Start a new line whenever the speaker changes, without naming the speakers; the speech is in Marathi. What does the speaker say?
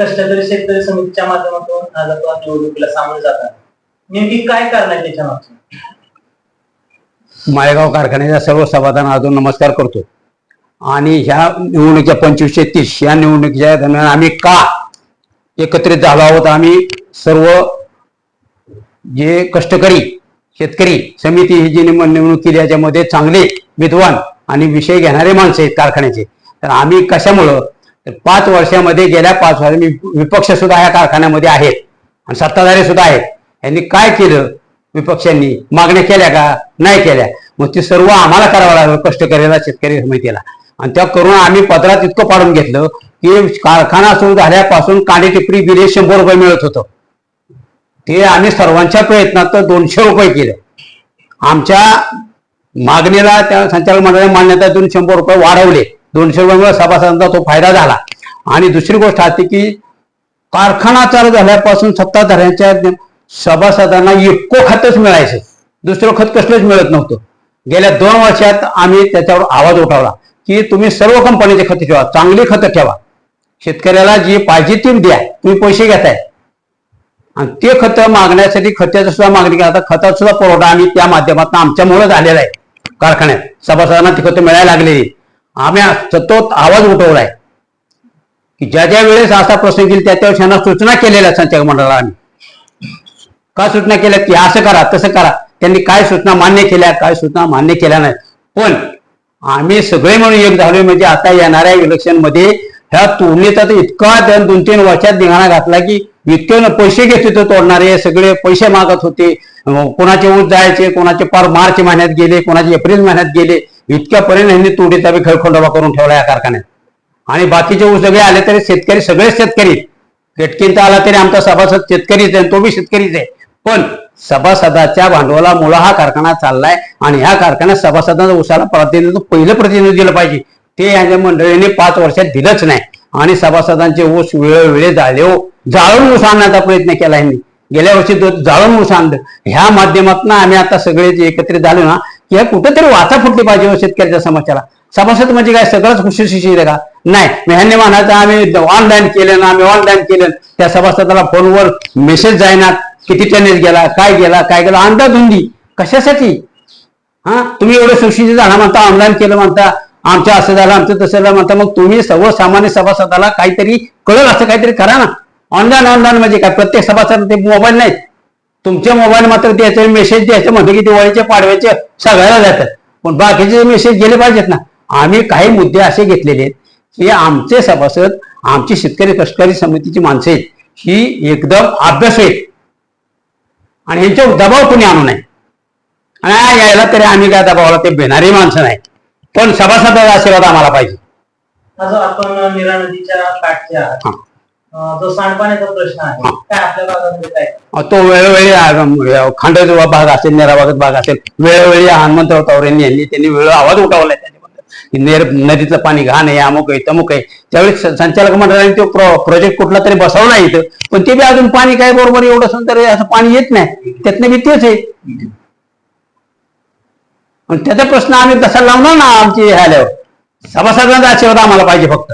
कष्टकरी शेतकरी समितीच्या माध्यमातून आज आपण निवडणुकीला सामोरे जातात नेमकी काय कारण आहे त्याच्या मागचं?
माळेगाव कारखान्याच्या सर्व समाधान अजून नमस्कार करतो. आणि ह्या निवडणुकीच्या पंचवीसशे तीस या निवडणुकीच्या दरम्यान आम्ही का एकत्रित झालो आहोत? आम्ही सर्व जे कष्टकरी शेतकरी समिती ही जी निवडणूक केली याच्यामध्ये चांगले विद्वान आणि विषय घेणारे माणसं आहेत कारखान्याचे. तर आम्ही कशामुळं तर पाच वर्षामध्ये गेल्या पाच वर्ष विपक्ष सुद्धा या कारखान्यामध्ये आहेत. आणि सत्ताधारी सुद्धा आहेत. यांनी काय केलं? विपक्षांनी मागण्या केल्या का? नाही केल्या. मग ते सर्व आम्हाला करावं लागलं कष्टकऱ्याला शेतकरी समितीला. आणि त्या करून आम्ही पत्रात इतकं पाडून घेतलं की कारखाना सुरू झाल्यापासून कांदे टिपरी बिले शंभर रुपये मिळत होतं. ते आम्ही सर्वांच्या प्रयत्नात दोनशे रुपये केलं. आमच्या मागणीला त्या संचालक मंडळाने मान्यता देऊन शंभर रुपये वाढवले. दोनशे रुपयामुळे सभासदांचा तो फायदा झाला. आणि दुसरी गोष्ट अशी की कारखाना चालू झाल्यापासून सत्ताधाऱ्यांच्या सभासदांना इतकं खतच मिळायचं. दुसरं खत कसलंच मिळत नव्हतं. गेल्या दोन वर्षात आम्ही त्याच्यावर आवाज उठवला की तुम्ही सर्व कंपनीचे खत ठेवा चांगली खतं ठेवा. शेतकऱ्याला जी पाहिजे ती द्या तुम्ही पैसे घेताय. आणि ते खत मागण्यासाठी खताचं सुद्धा मागणी करता खताचा सुद्धा पुरवठा आम्ही त्या माध्यमातून आमच्यामुळे झालेला आहे. कारखान्यात सभासदांना ती खतं मिळायला लागलेली. आम्ही सतत आवाज उठवलाय. की ज्या ज्या वेळेस असा प्रश्न येईल त्या त्यावेळेस त्यांना सूचना केलेल्या संचालक मंडळाला आम्ही. का सूचना केल्या की असं करा तसं करा. त्यांनी काय सूचना मान्य केल्या काय सूचना मान्य केल्या नाही पण आम्ही सगळे म्हणून एक झालोय म्हणजे आता येणाऱ्या इलेक्शनमध्ये ह्या तोडणीचा तर इतका त्या दोन तीन वर्षात निघाणा घातला की इतके पैसे घेत होते तोडणारे सगळे पैसे मागत होते. कोणाचे ऊस जायचे कोणाचे पार मार्च महिन्यात गेले कोणाचे एप्रिल महिन्यात गेले. इतक्यापर्यंत यांनी तोडीचा बी खळखंडोबा करून ठेवला या कारखान्यात. आणि बाकीचे ऊस सगळे आले तरी शेतकरी सगळे शेतकरी. केटकींचा आला तरी आमचा सभासद शेतकरीच आहे तो बी शेतकरीच आहे. पण सभासदाच्या भांडवलामुळे हा कारखाना चाललाय आणि ह्या कारखान्यात सभासदांचा उसाला प्रतिनिधित्व पहिलं प्रतिनिधित्व दिलं पाहिजे. ते यांच्या मंडळीने पाच वर्षात दिलंच नाही. आणि सभासदांचे ऊस वेळोवेळी जाळले हो. जाळून ऊस आणण्याचा प्रयत्न केला यांनी गेल्या वर्षी जाळून ऊस आणलं. ह्या माध्यमातून आम्ही आता सगळे जे एकत्रित झालो ना या कुठेतरी वाचा फुटली पाहिजे हो शेतकऱ्याच्या समाजाला सभासद म्हणजे काय? सगळंच खुशी आहे का? नाही. मग म्हणायचं आम्ही ऑनलाईन केलं ना आम्ही ऑनलाईन केलं त्या सभासदाला फोनवर मेसेज जायना किती टनेज गेला काय गेला काय गेला? अंदाधुंदी कशासाठी? हा? तुम्ही एवढे सुशिक्षित झाला म्हणता ऑनलाईन केलं म्हणता. आमचं असं झालं आमचं तसं झालं म्हणता. मग तुम्ही सर्वसामान्य सभासदाला काहीतरी कळलं असं काहीतरी करा ना. ऑनलाईन ऑनलाईन म्हणजे काय? प्रत्येक सभासद ते मोबाईल नाहीत. तुमचे मोबाईल मात्र द्यायचे मेसेज द्यायचं म्हणजे की दिवाळीचे पाडव्याचे सगळ्याला जातात पण बाकीचे मेसेज गेले पाहिजेत ना आम्ही काही मुद्दे असे घेतलेले आहेत की आमचे सभासद आमची शेतकरी कष्टकरी समितीची माणसं आहेत ही एकदम अभ्यास आहेत. आणि यांच्यावर दबाव कोणी आणू नये? आणि हा यायला तरी आम्ही काय दबावला ते भेणारी माणसं नाही पण सभासदाचा आशीर्वाद आम्हाला पाहिजे.
आपण निरा नदीच्या काठचे आहात. अं, जो सांडपाण्याचा प्रश्न आहे काय आपल्या भागामध्ये काय?
तो वेळोवेळी अ, भाग असेल नेराबागत भाग असेल वेळोवेळी हनुमंतराव तावरेंनी यांनी त्यांनी वेळ आवाज उठवलाय त्याच्याबद्दल. नदीचं पाणी घाण आहे अमुक आहे तमुक आहे. त्यावेळी संचालक मंडळाने तो प्रो- प्रोजेक्ट कुठला तरी बसवला इथं. पण ते बी अजून पाणी काय बरोबर एवढं सुंदर असं पाणी येत नाही. त्यातनं बी तेच आहे. त्याचा प्रश्न आम्ही तसा लावणार ना आमची ह्याल्यावर सभासदांचा आशीर्वाद आम्हाला पाहिजे फक्त.